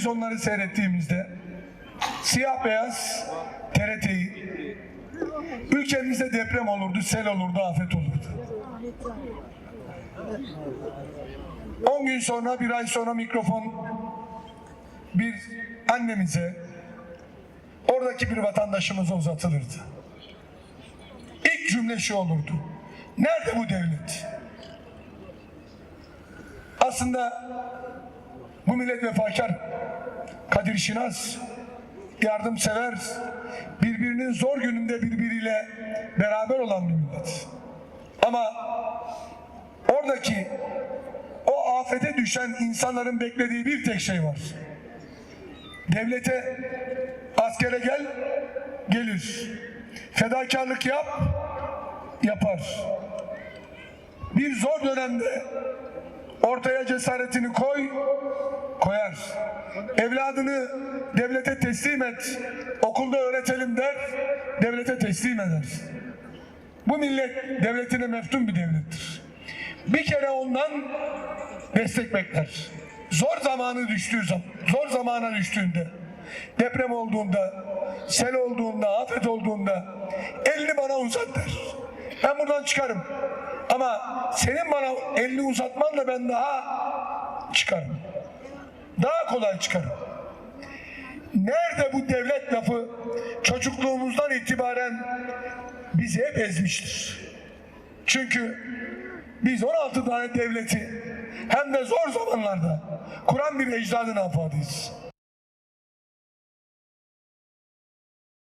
televizyonları seyrettiğimizde siyah beyaz TRT'yi ülkemizde deprem olurdu, sel olurdu, afet olurdu. 10 gün sonra, bir ay sonra mikrofon bir annemize, oradaki bir vatandaşımıza uzatılırdı. İlk cümle şu olurdu. Nerede bu devlet? Aslında bu millet vefakar, Kadir Şinas, yardımsever, birbirinin zor gününde birbiriyle beraber olan bir millet. Ama oradaki o afete düşen insanların beklediği bir tek şey var. Devlete askere gel, gelir. Fedakarlık yap, yapar. Bir zor dönemde ortaya cesaretini koy, koyar. Evladını devlete teslim et, okulda öğretelim der, devlete teslim eder. Bu millet devletine meftun bir devlettir. Bir kere ondan destek bekler. Zor zamanı düştüğü zaman, zor zamana düştüğünde, deprem olduğunda, sel olduğunda, afet olduğunda elini bana uzat der. Ben buradan çıkarım. Ama senin bana elini uzatmanla ben daha çıkarım. Daha kolay çıkarım. Nerede bu devlet lafı çocukluğumuzdan itibaren bizi hep ezmiştir. Çünkü biz 16 tane devleti hem de zor zamanlarda kuran bir ecdadın afadıyız.